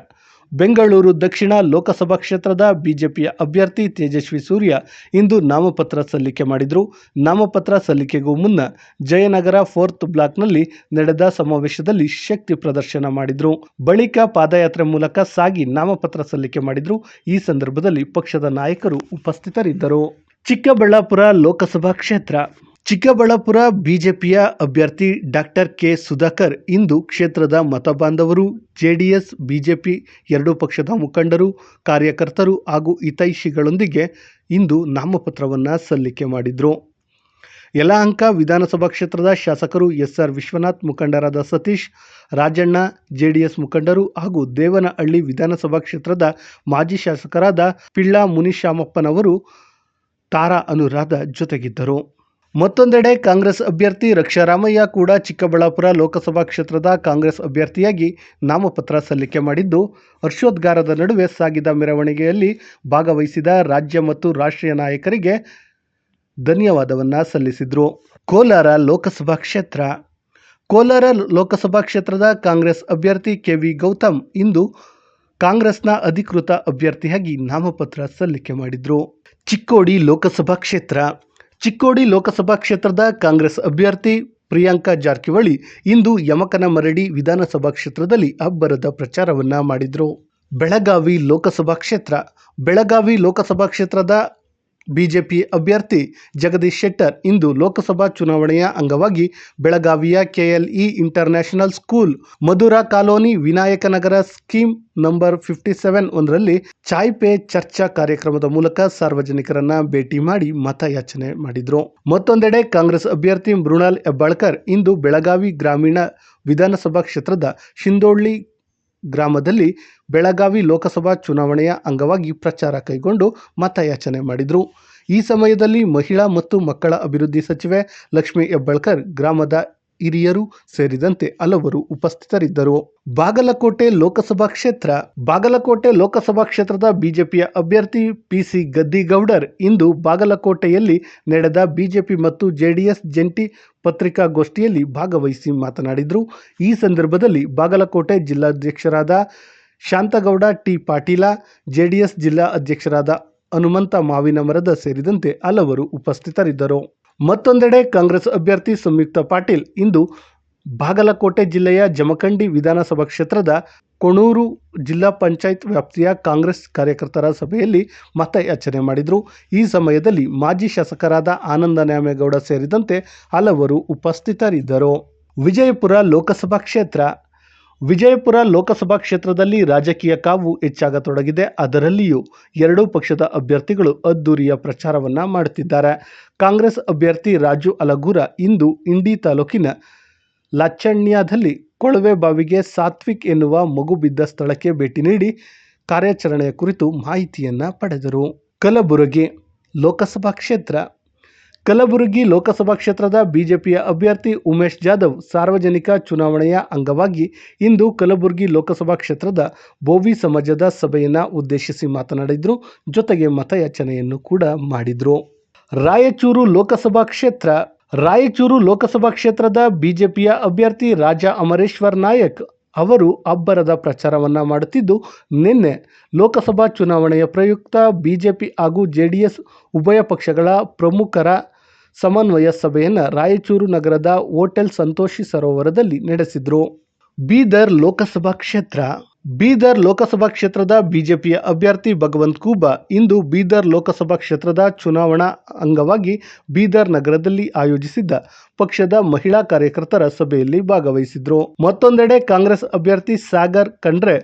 ಬೆಂಗಳೂರು ದಕ್ಷಿಣ ಲೋಕಸಭಾ ಕ್ಷೇತ್ರದ ಬಿಜೆಪಿಯ ಅಭ್ಯರ್ಥಿ ತೇಜಸ್ವಿ ಸೂರ್ಯ ಇಂದು ನಾಮಪತ್ರ ಸಲ್ಲಿಕೆ ಮಾಡಿದರು. ನಾಮಪತ್ರ ಸಲ್ಲಿಕೆಗೂ ಮುನ್ನ ಜಯನಗರ ಫೋರ್ತ್ ಬ್ಲಾಕ್ನಲ್ಲಿ ನಡೆದ ಸಮಾವೇಶದಲ್ಲಿ ಶಕ್ತಿ ಪ್ರದರ್ಶನ ಮಾಡಿದರು. ಬಳಿಕ ಪಾದಯಾತ್ರೆ ಮೂಲಕ ಸಾಗಿ ನಾಮಪತ್ರ ಸಲ್ಲಿಕೆ ಮಾಡಿದರು. ಈ ಸಂದರ್ಭದಲ್ಲಿ ಪಕ್ಷದ ನಾಯಕರು ಉಪಸ್ಥಿತರಿದ್ದರು. ಚಿಕ್ಕಬಳ್ಳಾಪುರ ಲೋಕಸಭಾ ಕ್ಷೇತ್ರ ಚಿಕ್ಕಬಳ್ಳಾಪುರ ಬಿಜೆಪಿಯ ಅಭ್ಯರ್ಥಿ ಡಾಕ್ಟರ್ ಕೆ ಸುಧಾಕರ್ ಇಂದು ಕ್ಷೇತ್ರದ ಮತಬಾಂಧವರು, ಜೆಡಿಎಸ್, ಬಿಜೆಪಿ ಎರಡೂ ಪಕ್ಷದ ಮುಖಂಡರು, ಕಾರ್ಯಕರ್ತರು ಹಾಗೂ ಹಿತೈಷಿಗಳೊಂದಿಗೆ ಇಂದು ನಾಮಪತ್ರವನ್ನು ಸಲ್ಲಿಕೆ ಮಾಡಿದರು. ಯಲಹಂಕ ವಿಧಾನಸಭಾ ಕ್ಷೇತ್ರದ ಶಾಸಕರು ಎಸ್ ಆರ್ ವಿಶ್ವನಾಥ್, ಮುಖಂಡರಾದ ಸತೀಶ್, ರಾಜಣ್ಣ, ಜೆಡಿಎಸ್ ಮುಖಂಡರು ಹಾಗೂ ದೇವನಹಳ್ಳಿ ವಿಧಾನಸಭಾ ಕ್ಷೇತ್ರದ ಮಾಜಿ ಶಾಸಕರಾದ ಪಿಳ್ಳ ಮುನಿಶಾಮಪ್ಪನವರು ತಾರಾ ಅನುರಾಧ ಜೊತೆಗಿದ್ದರು. ಮತ್ತೊಂದೆಡೆ ಕಾಂಗ್ರೆಸ್ ಅಭ್ಯರ್ಥಿ ರಕ್ಷಾರಾಮಯ್ಯ ಕೂಡ ಚಿಕ್ಕಬಳ್ಳಾಪುರ ಲೋಕಸಭಾ ಕ್ಷೇತ್ರದ ಕಾಂಗ್ರೆಸ್ ಅಭ್ಯರ್ಥಿಯಾಗಿ ನಾಮಪತ್ರ ಸಲ್ಲಿಕೆ ಮಾಡಿದ್ದು, ಹರ್ಷೋದ್ಗಾರದ ನಡುವೆ ಸಾಗಿದ ಮೆರವಣಿಗೆಯಲ್ಲಿ ಭಾಗವಹಿಸಿದ ರಾಜ್ಯ ಮತ್ತು ರಾಷ್ಟ್ರೀಯ ನಾಯಕರಿಗೆ ಧನ್ಯವಾದವನ್ನು ಸಲ್ಲಿಸಿದರು. ಕೋಲಾರ ಲೋಕಸಭಾ ಕ್ಷೇತ್ರ. ಕೋಲಾರ ಲೋಕಸಭಾ ಕ್ಷೇತ್ರದ ಕಾಂಗ್ರೆಸ್ ಅಭ್ಯರ್ಥಿ ಕೆ ವಿ ಗೌತಮ್ ಇಂದು ಕಾಂಗ್ರೆಸ್ನ ಅಧಿಕೃತ ಅಭ್ಯರ್ಥಿಯಾಗಿ ನಾಮಪತ್ರ ಸಲ್ಲಿಕೆ ಮಾಡಿದರು. ಚಿಕ್ಕೋಡಿ ಲೋಕಸಭಾ ಕ್ಷೇತ್ರ. ಚಿಕ್ಕೋಡಿ ಲೋಕಸಭಾ ಕ್ಷೇತ್ರದ ಕಾಂಗ್ರೆಸ್ ಅಭ್ಯರ್ಥಿ ಪ್ರಿಯಾಂಕಾ ಜಾರಕಿಹೊಳಿ ಇಂದು ಯಮಕನ ಮರಡಿ ವಿಧಾನಸಭಾ ಕ್ಷೇತ್ರದಲ್ಲಿ ಅಬ್ಬರದ ಪ್ರಚಾರವನ್ನು ಮಾಡಿದರು. ಬೆಳಗಾವಿ ಲೋಕಸಭಾ ಕ್ಷೇತ್ರ, ಬೆಳಗಾವಿ ಲೋಕಸಭಾ ಕ್ಷೇತ್ರದ ಬಿಜೆಪಿ ಅಭ್ಯರ್ಥಿ ಜಗದೀಶ್ ಶೆಟ್ಟರ್ ಇಂದು ಲೋಕಸಭಾ ಚುನಾವಣೆಯ ಅಂಗವಾಗಿ ಬೆಳಗಾವಿಯ KLE international school Madhura colony Vinayakanagar scheme number fifty seven ಒಂದರಲ್ಲಿ ಚಾಯ್ ಪೇ ಚರ್ಚಾ ಕಾರ್ಯಕ್ರಮದ ಮೂಲಕ ಸಾರ್ವಜನಿಕರನ್ನ ಭೇಟಿ ಮಾಡಿ ಮತಯಾಚನೆ ಮಾಡಿದರು. ಮತ್ತೊಂದೆಡೆ ಕಾಂಗ್ರೆಸ್ ಅಭ್ಯರ್ಥಿ ಮೃಣಾಲ್ ಹೆಬ್ಬಾಳ್ಕರ್ ಇಂದು ಬೆಳಗಾವಿ ಗ್ರಾಮೀಣ ವಿಧಾನಸಭಾ ಕ್ಷೇತ್ರದ ಶಿಂದೋಳ್ಳಿ ಗ್ರಾಮದಲ್ಲಿ ಬೆಳಗಾವಿ ಲೋಕಸಭಾ ಚುನಾವಣೆಯ ಅಂಗವಾಗಿ ಪ್ರಚಾರ ಕೈಗೊಂಡು ಮತಯಾಚನೆ ಮಾಡಿದರು. ಈ ಸಮಯದಲ್ಲಿ ಮಹಿಳಾ ಮತ್ತು ಮಕ್ಕಳ ಅಭಿವೃದ್ಧಿ ಸಚಿವೆ ಲಕ್ಷ್ಮೀ ಹೆಬ್ಬಾಳ್ಕರ್ ಗ್ರಾಮದ ಹಿರಿಯರು ಸೇರಿದಂತೆ ಹಲವರು ಉಪಸ್ಥಿತರಿದ್ದರು. ಬಾಗಲಕೋಟೆ ಲೋಕಸಭಾ ಕ್ಷೇತ್ರ, ಬಾಗಲಕೋಟೆ ಲೋಕಸಭಾ ಕ್ಷೇತ್ರದ ಬಿಜೆಪಿಯ ಅಭ್ಯರ್ಥಿ ಪಿಸಿ ಗದ್ದಿಗೌಡರ್ ಇಂದು ಬಾಗಲಕೋಟೆಯಲ್ಲಿ ನಡೆದ ಬಿಜೆಪಿ ಮತ್ತು ಜೆಡಿಎಸ್ ಜಂಟಿ ಪತ್ರಿಕಾಗೋಷ್ಠಿಯಲ್ಲಿ ಭಾಗವಹಿಸಿ ಮಾತನಾಡಿದರು. ಈ ಸಂದರ್ಭದಲ್ಲಿ ಬಾಗಲಕೋಟೆ ಜಿಲ್ಲಾಧ್ಯಕ್ಷರಾದ ಶಾಂತಗೌಡ ಟಿ ಪಾಟೀಲ, ಜೆಡಿಎಸ್ ಜಿಲ್ಲಾ ಅಧ್ಯಕ್ಷರಾದ ಹನುಮಂತ ಮಾವಿನ ಮರದ ಸೇರಿದಂತೆ ಹಲವರು ಉಪಸ್ಥಿತರಿದ್ದರು. ಮತ್ತೊಂದೆಡೆ ಕಾಂಗ್ರೆಸ್ ಅಭ್ಯರ್ಥಿ ಸಂಯುಕ್ತ ಪಾಟೀಲ್ ಇಂದು ಬಾಗಲಕೋಟೆ ಜಿಲ್ಲೆಯ ಜಮಖಂಡಿ ವಿಧಾನಸಭಾ ಕ್ಷೇತ್ರದ ಕೊಣೂರು ಜಿಲ್ಲಾ ಪಂಚಾಯತ್ ವ್ಯಾಪ್ತಿಯ ಕಾಂಗ್ರೆಸ್ ಕಾರ್ಯಕರ್ತರ ಸಭೆಯಲ್ಲಿ ಮತಯಾಚನೆ ಮಾಡಿದರು. ಈ ಸಮಯದಲ್ಲಿ ಮಾಜಿ ಶಾಸಕರಾದ ಆನಂದ ನ್ಯಾಮೇಗೌಡ ಸೇರಿದಂತೆ ಹಲವರು ಉಪಸ್ಥಿತರಿದ್ದರು. ವಿಜಯಪುರ ಲೋಕಸಭಾ ಕ್ಷೇತ್ರ ವಿಜಯಪುರ ಲೋಕಸಭಾ ಕ್ಷೇತ್ರದಲ್ಲಿ ರಾಜಕೀಯ ಕಾವು ಹೆಚ್ಚಾಗತೊಡಗಿದೆ. ಅದರಲ್ಲಿಯೂ ಎರಡೂ ಪಕ್ಷದ ಅಭ್ಯರ್ಥಿಗಳು ಅದ್ದೂರಿಯ ಪ್ರಚಾರವನ್ನು ಮಾಡುತ್ತಿದ್ದಾರೆ. ಕಾಂಗ್ರೆಸ್ ಅಭ್ಯರ್ಥಿ ರಾಜು ಅಲಗೂರ ಇಂದು ಇಂಡಿ ತಾಲೂಕಿನ ಲಚ್ಚಣ್ಯದಲ್ಲಿ ಕೊಳವೆ ಬಾವಿಗೆ ಸಾತ್ವಿಕ್ ಎನ್ನುವ ಮಗು ಬಿದ್ದ ಸ್ಥಳಕ್ಕೆ ಭೇಟಿ ನೀಡಿ ಕಾರ್ಯಾಚರಣೆಯ ಕುರಿತು ಮಾಹಿತಿಯನ್ನು ಪಡೆದರು. ಕಲಬುರಗಿ ಲೋಕಸಭಾ ಕ್ಷೇತ್ರ ಕಲಬುರಗಿ ಲೋಕಸಭಾ ಕ್ಷೇತ್ರದ ಬಿಜೆಪಿಯ ಅಭ್ಯರ್ಥಿ ಉಮೇಶ್ ಜಾಧವ್ ಸಾರ್ವಜನಿಕ ಚುನಾವಣೆಯ ಅಂಗವಾಗಿ ಇಂದು ಕಲಬುರಗಿ ಲೋಕಸಭಾ ಕ್ಷೇತ್ರದ ಬೋವಿ ಸಮಾಜದ ಸಭೆಯನ್ನು ಉದ್ದೇಶಿಸಿ ಮಾತನಾಡಿದರು. ಜೊತೆಗೆ ಮತಯಾಚನೆಯನ್ನು ಕೂಡ ಮಾಡಿದರು. ರಾಯಚೂರು ಲೋಕಸಭಾ ಕ್ಷೇತ್ರ, ರಾಯಚೂರು ಲೋಕಸಭಾ ಕ್ಷೇತ್ರದ ಬಿಜೆಪಿಯ ಅಭ್ಯರ್ಥಿ ರಾಜಾ ಅಮರೇಶ್ವರ್ ನಾಯಕ್ ಅವರು ಅಬ್ಬರದ ಪ್ರಚಾರವನ್ನು ಮಾಡುತ್ತಿದ್ದು, ನಿನ್ನೆ ಲೋಕಸಭಾ ಚುನಾವಣೆಯ ಪ್ರಯುಕ್ತ ಬಿಜೆಪಿ ಹಾಗೂ ಜೆಡಿಎಸ್ ಉಭಯ ಪಕ್ಷಗಳ ಪ್ರಮುಖರ ಸಮನ್ವಯ ಸಭೆಯನ್ನು ರಾಯಚೂರು ನಗರದ ಹೋಟೆಲ್ ಸಂತೋಷಿ ಸರೋವರದಲ್ಲಿ ನಡೆಸಿದರು. ಬೀದರ್ ಲೋಕಸಭಾ ಕ್ಷೇತ್ರ ಬೀದರ್ ಲೋಕಸಭಾ ಕ್ಷೇತ್ರದ ಬಿಜೆಪಿಯ ಅಭ್ಯರ್ಥಿ ಭಗವಂತ್ ಖೂಬಾ ಇಂದು ಬೀದರ್ ಲೋಕಸಭಾ ಕ್ಷೇತ್ರದ ಚುನಾವಣಾ ಅಂಗವಾಗಿ ಬೀದರ್ ನಗರದಲ್ಲಿ ಆಯೋಜಿಸಿದ್ದ ಪಕ್ಷದ ಮಹಿಳಾ ಕಾರ್ಯಕರ್ತರ ಸಭೆಯಲ್ಲಿ ಭಾಗವಹಿಸಿದ್ರು. ಮತ್ತೊಂದೆಡೆ ಕಾಂಗ್ರೆಸ್ ಅಭ್ಯರ್ಥಿ ಸಾಗರ್ ಖಂಡ್ರೆ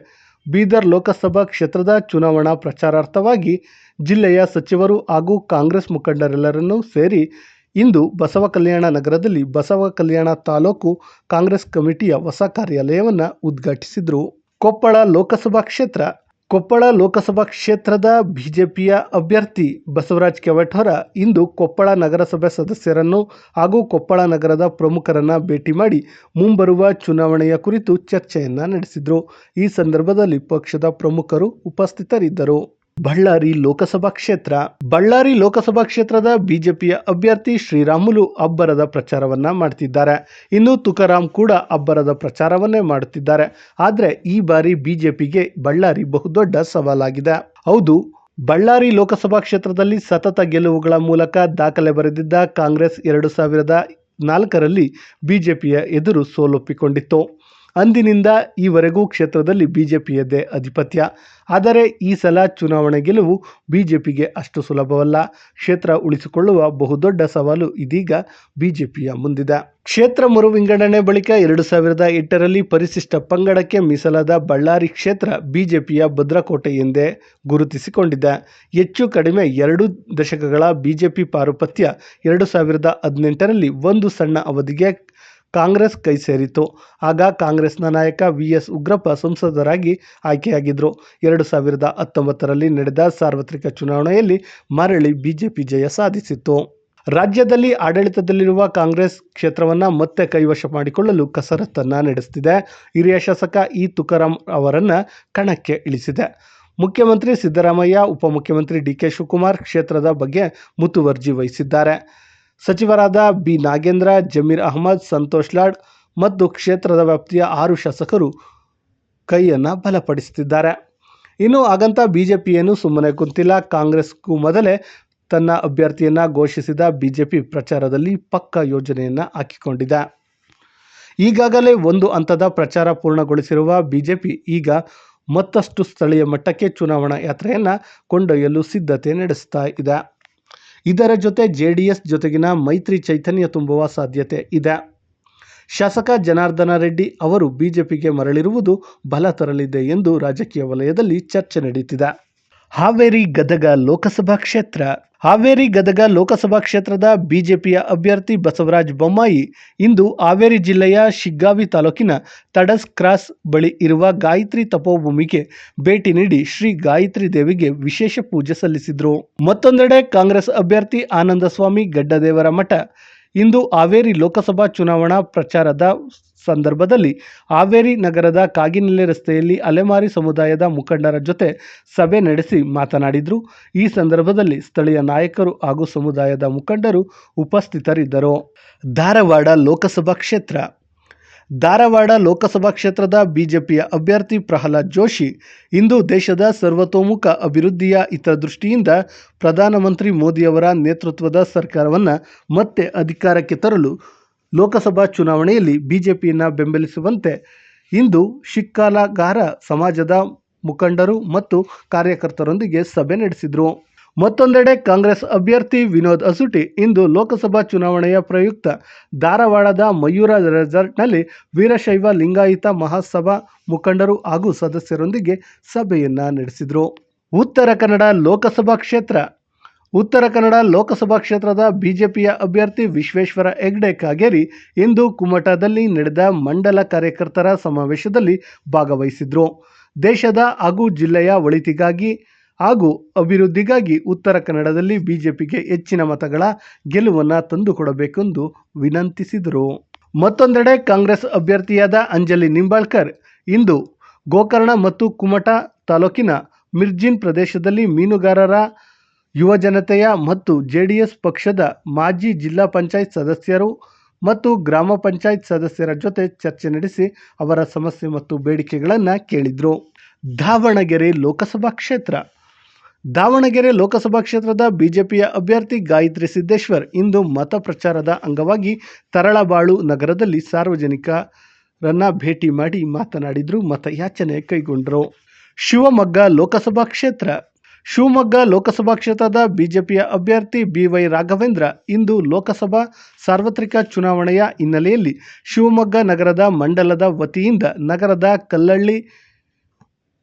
ಬೀದರ್ ಲೋಕಸಭಾ ಕ್ಷೇತ್ರದ ಚುನಾವಣಾ ಪ್ರಚಾರಾರ್ಥವಾಗಿ ಜಿಲ್ಲೆಯ ಸಚಿವರು ಹಾಗೂ ಕಾಂಗ್ರೆಸ್ ಮುಖಂಡರೆಲ್ಲರನ್ನೂ ಸೇರಿ ಇಂದು ಬಸವ ಕಲ್ಯಾಣ ನಗರದಲ್ಲಿ ಬಸವ ಕಲ್ಯಾಣ ತಾಲೂಕು ಕಾಂಗ್ರೆಸ್ ಕಮಿಟಿಯ ಹೊಸ ಕಾರ್ಯಾಲಯವನ್ನು ಉದ್ಘಾಟಿಸಿದರು. ಕೊಪ್ಪಳ ಲೋಕಸಭಾ ಕ್ಷೇತ್ರ. ಕೊಪ್ಪಳ ಲೋಕಸಭಾ ಕ್ಷೇತ್ರದ ಬಿಜೆಪಿಯ ಅಭ್ಯರ್ಥಿ ಬಸವರಾಜ್ ಕೆವಠೋರ ಇಂದು ಕೊಪ್ಪಳ ನಗರಸಭೆ ಸದಸ್ಯರನ್ನು ಹಾಗೂ ಕೊಪ್ಪಳ ನಗರದ ಪ್ರಮುಖರನ್ನು ಭೇಟಿ ಮಾಡಿ ಮುಂಬರುವ ಚುನಾವಣೆಯ ಕುರಿತು ಚರ್ಚೆಯನ್ನು ನಡೆಸಿದರು. ಈ ಸಂದರ್ಭದಲ್ಲಿ ಪಕ್ಷದ ಪ್ರಮುಖರು ಉಪಸ್ಥಿತರಿದ್ದರು. ಬಳ್ಳಾರಿ ಲೋಕಸಭಾ ಕ್ಷೇತ್ರ. ಬಳ್ಳಾರಿ ಲೋಕಸಭಾ ಕ್ಷೇತ್ರದ ಬಿಜೆಪಿಯ ಅಭ್ಯರ್ಥಿ ಶ್ರೀರಾಮುಲು ಅಬ್ಬರದ ಪ್ರಚಾರವನ್ನ ಮಾಡ್ತಿದ್ದಾರೆ. ಇನ್ನು ತುಕಾರಾಂ ಕೂಡ ಅಬ್ಬರದ ಪ್ರಚಾರವನ್ನೇ ಮಾಡುತ್ತಿದ್ದಾರೆ. ಆದರೆ ಈ ಬಾರಿ ಬಿಜೆಪಿಗೆ ಬಳ್ಳಾರಿ ಬಹುದೊಡ್ಡ ಸವಾಲಾಗಿದೆ. ಹೌದು, ಬಳ್ಳಾರಿ ಲೋಕಸಭಾ ಕ್ಷೇತ್ರದಲ್ಲಿ ಸತತ ಗೆಲುವುಗಳ ಮೂಲಕ ದಾಖಲೆ ಬರೆದಿದ್ದ ಕಾಂಗ್ರೆಸ್ ಎರಡು ಸಾವಿರದ ನಾಲ್ಕರಲ್ಲಿ ಬಿಜೆಪಿಯ ಎದುರು ಸೋಲೊಪ್ಪಿಕೊಂಡಿತ್ತು. ಅಂದಿನಿಂದ ಈವರೆಗೂ ಕ್ಷೇತ್ರದಲ್ಲಿ ಬಿಜೆಪಿಯದ್ದೇ ಆಧಿಪತ್ಯ ಆದರೆ ಈ ಸಲ ಚುನಾವಣೆ ಗೆಲುವು ಬಿಜೆಪಿಗೆ ಅಷ್ಟು ಸುಲಭವಲ್ಲ. ಕ್ಷೇತ್ರ ಉಳಿಸಿಕೊಳ್ಳುವ ಬಹುದೊಡ್ಡ ಸವಾಲು ಇದೀಗ ಬಿಜೆಪಿಯ ಮುಂದಿದೆ. ಕ್ಷೇತ್ರ ಮರು ವಿಂಗಡಣೆ ಬಳಿಕ ಎರಡು ಸಾವಿರದ ಎಂಟರಲ್ಲಿ ಪರಿಶಿಷ್ಟ ಪಂಗಡಕ್ಕೆ ಮೀಸಲಾದ ಬಳ್ಳಾರಿ ಕ್ಷೇತ್ರ ಬಿಜೆಪಿಯ ಭದ್ರಕೋಟೆ ಎಂದೇ ಗುರುತಿಸಿಕೊಂಡಿದೆ. ಹೆಚ್ಚು ಕಡಿಮೆ ಎರಡು ದಶಕಗಳ ಬಿಜೆಪಿ ಪಾರುಪತ್ಯ ಎರಡು ಸಾವಿರದ ಹದಿನೆಂಟರಲ್ಲಿ ಒಂದು ಸಣ್ಣ ಅವಧಿಗೆ ಕಾಂಗ್ರೆಸ್ ಕೈ ಸೇರಿತು ಆಗ ಕಾಂಗ್ರೆಸ್ನ ನಾಯಕ ವಿ ಎಸ್ ಉಗ್ರಪ್ಪ ಸಂಸದರಾಗಿ ಆಯ್ಕೆಯಾಗಿದ್ದರು ಎರಡು ಸಾವಿರದ ಹತ್ತೊಂಬತ್ತರಲ್ಲಿ ನಡೆದ ಸಾರ್ವತ್ರಿಕ ಚುನಾವಣೆಯಲ್ಲಿ ಮರಳಿ ಬಿಜೆಪಿ ಜಯ ಸಾಧಿಸಿತ್ತು. ರಾಜ್ಯದಲ್ಲಿ ಆಡಳಿತದಲ್ಲಿರುವ ಕಾಂಗ್ರೆಸ್ ಕ್ಷೇತ್ರವನ್ನು ಮತ್ತೆ ಕೈವಶ ಮಾಡಿಕೊಳ್ಳಲು ಕಸರತ್ತನ್ನು ನಡೆಸುತ್ತಿದೆ ಹಿರಿಯ ಶಾಸಕ ಇ. ತುಕಾರಾಂ ಅವರನ್ನು ಕಣಕ್ಕೆ ಇಳಿಸಿದೆ. ಮುಖ್ಯಮಂತ್ರಿ ಸಿದ್ದರಾಮಯ್ಯ, ಉಪಮುಖ್ಯಮಂತ್ರಿ ಡಿ ಕೆ ಶಿವಕುಮಾರ್ ಕ್ಷೇತ್ರದ ಬಗ್ಗೆ ಮುತುವರ್ಜಿ ವಹಿಸಿದ್ದಾರೆ. ಸಚಿವರಾದ ಬಿ. ನಾಗೇಂದ್ರ, ಜಮೀರ್ ಅಹಮದ್, ಸಂತೋಷ್ ಲಾಡ್ ಮತ್ತು ಕ್ಷೇತ್ರದ ವ್ಯಾಪ್ತಿಯ ಆರು ಶಾಸಕರು ಕೈಯನ್ನು ಬಲಪಡಿಸುತ್ತಿದ್ದಾರೆ. ಇನ್ನು ಹಾಗಂತ ಬಿಜೆಪಿಯನ್ನು ಸುಮ್ಮನೆ ಕುಂತಿಲ್ಲ. ಕಾಂಗ್ರೆಸ್ಗೂ ಮೊದಲೇ ತನ್ನ ಅಭ್ಯರ್ಥಿಯನ್ನು ಘೋಷಿಸಿದ ಬಿಜೆಪಿ ಪ್ರಚಾರದಲ್ಲಿ ಪಕ್ಕ ಯೋಜನೆಯನ್ನು ಹಾಕಿಕೊಂಡಿದೆ. ಈಗಾಗಲೇ ಒಂದು ಹಂತದ ಪ್ರಚಾರ ಪೂರ್ಣಗೊಳಿಸಿರುವ ಬಿಜೆಪಿ ಈಗ ಮತ್ತಷ್ಟು ಸ್ಥಳೀಯ ಮಟ್ಟಕ್ಕೆ ಚುನಾವಣಾ ಯಾತ್ರೆಯನ್ನು ಕೊಂಡೊಯ್ಯಲು ಸಿದ್ಧತೆ ನಡೆಸ್ತಾ ಇದೆ. ಇದರ ಜೊತೆ ಜೆ ಡಿ ಎಸ್ ಜೊತೆಗಿನ ಮೈತ್ರಿ ಚೈತನ್ಯ ತುಂಬುವ ಸಾಧ್ಯತೆ ಇದೆ. ಶಾಸಕ ಜನಾರ್ದನ ರೆಡ್ಡಿ ಅವರು ಬಿಜೆಪಿಗೆ ಮರಳಿರುವುದು ಬಲ ತರಲಿದೆ ಎಂದು ರಾಜಕೀಯ ವಲಯದಲ್ಲಿ ಚರ್ಚೆ ನಡೆಯುತ್ತಿದೆ ಹಾವೇರಿ ಗದಗ ಲೋಕಸಭಾ ಕ್ಷೇತ್ರ. ಹಾವೇರಿ ಗದಗ ಲೋಕಸಭಾ ಕ್ಷೇತ್ರದ ಬಿಜೆಪಿಯ ಅಭ್ಯರ್ಥಿ ಬಸವರಾಜ ಬೊಮ್ಮಾಯಿ ಇಂದು ಹಾವೇರಿ ಜಿಲ್ಲೆಯ ಶಿಗ್ಗಾವಿ ತಾಲೂಕಿನ ತಡಸ್ ಕ್ರಾಸ್ ಬಳಿ ಇರುವ ಗಾಯತ್ರಿ ತಪೋಭೂಮಿಗೆ ಭೇಟಿ ನೀಡಿ ಶ್ರೀ ಗಾಯತ್ರಿ ದೇವಿಗೆ ವಿಶೇಷ ಪೂಜೆ ಸಲ್ಲಿಸಿದರು. ಮತ್ತೊಂದೆಡೆ ಕಾಂಗ್ರೆಸ್ ಅಭ್ಯರ್ಥಿ ಆನಂದಸ್ವಾಮಿ ಗಡ್ಡದೇವರ ಮಠ ಇಂದು ಹಾವೇರಿ ಲೋಕಸಭಾ ಚುನಾವಣಾ ಪ್ರಚಾರದ ಸಂದರ್ಭದಲ್ಲಿ ಹಾವೇರಿ ನಗರದ ಕಾಗಿನೆಲೆ ರಸ್ತೆಯಲ್ಲಿ ಅಲೆಮಾರಿ ಸಮುದಾಯದ ಮುಖಂಡರ ಜೊತೆ ಸಭೆ ನಡೆಸಿ ಮಾತನಾಡಿದರು. ಈ ಸಂದರ್ಭದಲ್ಲಿ ಸ್ಥಳೀಯ ನಾಯಕರು ಹಾಗೂ ಸಮುದಾಯದ ಮುಖಂಡರು ಉಪಸ್ಥಿತರಿದ್ದರು. ಧಾರವಾಡ ಲೋಕಸಭಾ ಕ್ಷೇತ್ರ. ಧಾರವಾಡ ಲೋಕಸಭಾ ಕ್ಷೇತ್ರದ ಬಿಜೆಪಿಯ ಅಭ್ಯರ್ಥಿ ಪ್ರಹ್ಲಾದ್ ಜೋಶಿ ಇಂದು ದೇಶದ ಸರ್ವತೋಮುಖ ಅಭಿವೃದ್ಧಿಯ ಹಿತದೃಷ್ಟಿಯಿಂದ ಪ್ರಧಾನಮಂತ್ರಿ ಮೋದಿಯವರ ನೇತೃತ್ವದ ಸರ್ಕಾರವನ್ನು ಮತ್ತೆ ಅಧಿಕಾರಕ್ಕೆ ತರಲು ಲೋಕಸಭಾ ಚುನಾವಣೆಯಲ್ಲಿ ಬಿಜೆಪಿಯನ್ನು ಬೆಂಬಲಿಸುವಂತೆ ಇಂದು ಶಿಕ್ಕಾಲಗಾರ ಸಮಾಜದ ಮುಖಂಡರು ಮತ್ತು ಕಾರ್ಯಕರ್ತರೊಂದಿಗೆ ಸಭೆ ನಡೆಸಿದರು. ಮತ್ತೊಂದೆಡೆ ಕಾಂಗ್ರೆಸ್ ಅಭ್ಯರ್ಥಿ ವಿನೋದ್ ಅಸುಟಿ ಇಂದು ಲೋಕಸಭಾ ಚುನಾವಣೆಯ ಪ್ರಯುಕ್ತ ಧಾರವಾಡದ ಮಯೂರ ರೆಸಾರ್ಟ್ನಲ್ಲಿ ವೀರಶೈವ ಲಿಂಗಾಯತ ಮಹಾಸಭಾ ಮುಖಂಡರು ಹಾಗೂ ಸದಸ್ಯರೊಂದಿಗೆ ಸಭೆಯನ್ನು ನಡೆಸಿದರು. ಉತ್ತರ ಕನ್ನಡ ಲೋಕಸಭಾ ಕ್ಷೇತ್ರ ಉತ್ತರ ಕನ್ನಡ ಲೋಕಸಭಾ ಕ್ಷೇತ್ರದ ಬಿಜೆಪಿಯ ಅಭ್ಯರ್ಥಿ ವಿಶ್ವೇಶ್ವರ ಹೆಗ್ಡೆ ಕಾಗೇರಿ ಇಂದು ಕುಮಟಾದಲ್ಲಿ ನಡೆದ ಮಂಡಲ ಕಾರ್ಯಕರ್ತರ ಸಮಾವೇಶದಲ್ಲಿ ಭಾಗವಹಿಸಿದ್ರು. ದೇಶದ ಹಾಗೂ ಜಿಲ್ಲೆಯ ಒಳಿತಿಗಾಗಿ ಹಾಗೂ ಅಭಿವೃದ್ಧಿಗಾಗಿ ಉತ್ತರ ಕನ್ನಡದಲ್ಲಿ ಬಿಜೆಪಿಗೆ ಹೆಚ್ಚಿನ ಮತಗಳ ಗೆಲುವನ್ನು ತಂದುಕೊಡಬೇಕೆಂದು ವಿನಂತಿಸಿದರು. ಮತ್ತೊಂದೆಡೆ ಕಾಂಗ್ರೆಸ್ ಅಭ್ಯರ್ಥಿಯಾದ ಅಂಜಲಿ ನಿಂಬಾಳ್ಕರ್ ಇಂದು ಗೋಕರ್ಣ ಮತ್ತು ಕುಮಟಾ ತಾಲೂಕಿನ ಮಿರ್ಜಿನ್ ಪ್ರದೇಶದಲ್ಲಿ ಮೀನುಗಾರರ ಯುವ ಜನತೆಯ ಮತ್ತು ಜೆಡಿಎಸ್ ಪಕ್ಷದ ಮಾಜಿ ಜಿಲ್ಲಾ ಪಂಚಾಯತ್ ಸದಸ್ಯರು ಮತ್ತು ಗ್ರಾಮ ಪಂಚಾಯತ್ ಸದಸ್ಯರ ಜೊತೆ ಚರ್ಚೆ ನಡೆಸಿ ಅವರ ಸಮಸ್ಯೆ ಮತ್ತು ಬೇಡಿಕೆಗಳನ್ನು ಕೇಳಿದರು. ದಾವಣಗೆರೆ ಲೋಕಸಭಾ ಕ್ಷೇತ್ರ. ದಾವಣಗೆರೆ ಲೋಕಸಭಾ ಕ್ಷೇತ್ರದ ಬಿಜೆಪಿಯ ಅಭ್ಯರ್ಥಿ ಗಾಯತ್ರಿ ಸಿದ್ದೇಶ್ವರ್ ಇಂದು ಮತ ಪ್ರಚಾರದ ಅಂಗವಾಗಿ ತರಳಬಾಳು ನಗರದಲ್ಲಿ ಸಾರ್ವಜನಿಕರನ್ನು ಭೇಟಿ ಮಾಡಿ ಮಾತನಾಡಿದರು ಮತಯಾಚನೆ ಕೈಗೊಂಡರು. ಶಿವಮೊಗ್ಗ ಲೋಕಸಭಾ ಕ್ಷೇತ್ರ. ಶಿವಮೊಗ್ಗ ಲೋಕಸಭಾ ಕ್ಷೇತ್ರದ ಬಿಜೆಪಿಯ ಅಭ್ಯರ್ಥಿ ಬಿವೈ ರಾಘವೇಂದ್ರ ಇಂದು ಲೋಕಸಭಾ ಸಾರ್ವತ್ರಿಕ ಚುನಾವಣೆಯ ಹಿನ್ನೆಲೆಯಲ್ಲಿ ಶಿವಮೊಗ್ಗ ನಗರದ ಮಂಡಲದ ವತಿಯಿಂದ ನಗರದ ಕಲ್ಲಳ್ಳಿ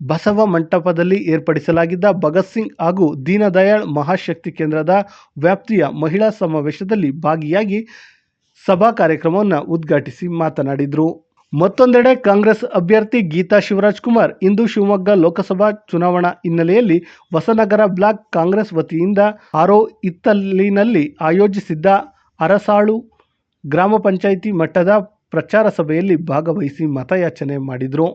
ಬಸವ ಮಂಟಪದಲ್ಲಿ ಏರ್ಪಡಿಸಲಾಗಿದ್ದ ಭಗತ್ ಸಿಂಗ್ ಹಾಗೂ ದೀನದಯಾಳ್ ಮಹಾಶಕ್ತಿ ಕೇಂದ್ರದ ವ್ಯಾಪ್ತಿಯ ಮಹಿಳಾ ಸಮಾವೇಶದಲ್ಲಿ ಭಾಗಿಯಾಗಿ ಸಭಾ ಕಾರ್ಯಕ್ರಮವನ್ನು ಉದ್ಘಾಟಿಸಿ ಮಾತನಾಡಿದರು. ಮತ್ತೊಂದೆಡೆ ಕಾಂಗ್ರೆಸ್ ಅಭ್ಯರ್ಥಿ ಗೀತಾ ಶಿವರಾಜ್ಕುಮಾರ್ ಇಂದು ಶಿವಮೊಗ್ಗ ಲೋಕಸಭಾ ಚುನಾವಣಾ ಹಿನ್ನೆಲೆಯಲ್ಲಿ ಹೊಸನಗರ ಬ್ಲಾಕ್ ಕಾಂಗ್ರೆಸ್ ವತಿಯಿಂದ ಆರೋ ಇತ್ತಲಿನಲ್ಲಿ ಆಯೋಜಿಸಿದ್ದ ಅರಸಾಳು ಗ್ರಾಮ ಪಂಚಾಯಿತಿ ಮಟ್ಟದ ಪ್ರಚಾರ ಸಭೆಯಲ್ಲಿ ಭಾಗವಹಿಸಿ ಮತಯಾಚನೆ ಮಾಡಿದರು.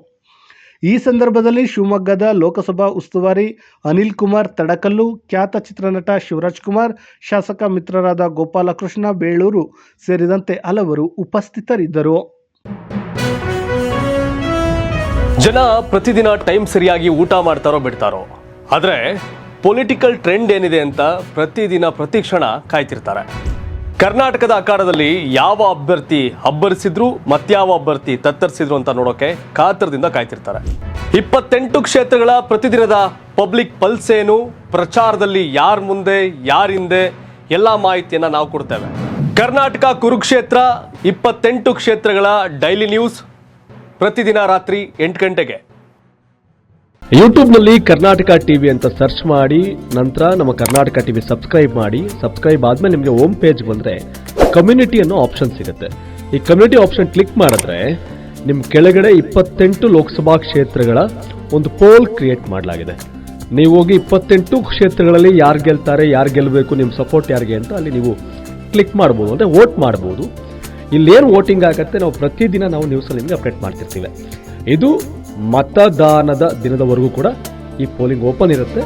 ಈ ಸಂದರ್ಭದಲ್ಲಿ ಶಿವಮೊಗ್ಗದ ಲೋಕಸಭಾ ಉಸ್ತುವಾರಿ ಅನಿಲ್ ಕುಮಾರ್ ತಡಕಲ್ಲು, ಖ್ಯಾತ ಚಿತ್ರನಟ ಶಿವರಾಜ್ ಕುಮಾರ್, ಶಾಸಕ ಮಿತ್ರರಾದ ಗೋಪಾಲಕೃಷ್ಣ ಬೇಳೂರು ಸೇರಿದಂತೆ ಹಲವರು ಉಪಸ್ಥಿತರಿದ್ದರು. ಜನ ಪ್ರತಿದಿನ ಟೈಮ್ ಸರಿಯಾಗಿ ಊಟ ಮಾಡ್ತಾರೋ ಬಿಡ್ತಾರೋ. ಆದರೆ ಪೊಲಿಟಿಕಲ್ ಟ್ರೆಂಡ್ ಏನಿದೆ ಅಂತ ಪ್ರತಿದಿನ ಪ್ರತಿ ಕ್ಷಣ ಕಾಯ್ತಿರ್ತಾರೆ. ಕರ್ನಾಟಕದ ಆಕಾರದಲ್ಲಿ ಯಾವ ಅಭ್ಯರ್ಥಿ ಅಬ್ಬರಿಸಿದ್ರು, ಮತ್ಯಾವ ಅಭ್ಯರ್ಥಿ ತತ್ತರಿಸಿದ್ರು ಅಂತ ನೋಡೋಕೆ ಕಾತರದಿಂದ ಕಾಯ್ತಿರ್ತಾರೆ. ಇಪ್ಪತ್ತೆಂಟು ಕ್ಷೇತ್ರಗಳ ಪ್ರತಿದಿನದ ಪಬ್ಲಿಕ್ ಪಲ್ಸ್ ಏನು, ಪ್ರಚಾರದಲ್ಲಿ ಯಾರ ಮುಂದೆ, ಯಾರ ಹಿಂದೆ, ಎಲ್ಲ ಮಾಹಿತಿಯನ್ನ ನಾವು ಕೊಡ್ತೇವೆ. ಕರ್ನಾಟಕ ಕುರುಕ್ಷೇತ್ರ, ಇಪ್ಪತ್ತೆಂಟು ಕ್ಷೇತ್ರಗಳ ಡೈಲಿ ನ್ಯೂಸ್ ಪ್ರತಿದಿನ ರಾತ್ರಿ ಎಂಟು ಗಂಟೆಗೆ. ಯೂಟ್ಯೂಬ್ನಲ್ಲಿ ಕರ್ನಾಟಕ ಟಿವಿ ಅಂತ ಸರ್ಚ್ ಮಾಡಿ, ನಂತರ ನಮ್ಮ ಕರ್ನಾಟಕ ಟಿವಿ ಸಬ್ಸ್ಕ್ರೈಬ್ ಮಾಡಿ, ಸಬ್ಸ್ಕ್ರೈಬ್ ಆದ್ಮೇಲೆ ನಿಮಗೆ ಹೋಮ್ ಪೇಜ್ ಬಂದ್ರೆ ಕಮ್ಯುನಿಟಿ ಅನ್ನೋ ಆಪ್ಷನ್ ಸಿಗುತ್ತೆ. ಈ ಕಮ್ಯುನಿಟಿ ಆಪ್ಷನ್ ಕ್ಲಿಕ್ ಮಾಡಿದ್ರೆ ನಿಮ್ಮ ಕೆಳಗಡೆ ಇಪ್ಪತ್ತೆಂಟು ಲೋಕಸಭಾ ಕ್ಷೇತ್ರಗಳ ಒಂದು ಪೋಲ್ ಕ್ರಿಯೇಟ್ ಮಾಡಲಾಗಿದೆ. ನೀವು ಹೋಗಿ ಇಪ್ಪತ್ತೆಂಟು ಕ್ಷೇತ್ರಗಳಲ್ಲಿ ಯಾರು ಗೆಲ್ತಾರೆ, ಯಾರು ಗೆಲ್ಲಬೇಕು ನಿಮ್ಮ ಸಪೋರ್ಟ್ ಯಾರಿಗೆ ಅಂತ ಅಲ್ಲಿ ನೀವು ಕ್ಲಿಕ್ ಮಾಡ್ಬೋದು, ಅಂದರೆ ವೋಟ್ ಮಾಡ್ಬೋದು. ಇಲ್ಲೇನು ವೋಟಿಂಗ್ ಆಗುತ್ತೆ, ನಾವು ಪ್ರತಿದಿನ ನಾವು ನ್ಯೂಸಲ್ಲಿ ನಿಮಗೆ ಅಪ್ಡೇಟ್ ಮಾಡ್ತಿರ್ತೀವಿ. ಇದು ಮತದಾನದ ದಿನದವರೆಗೂ ಕೂಡ ಈ ಪೋಲಿಂಗ್ ಓಪನ್ ಇರುತ್ತೆ.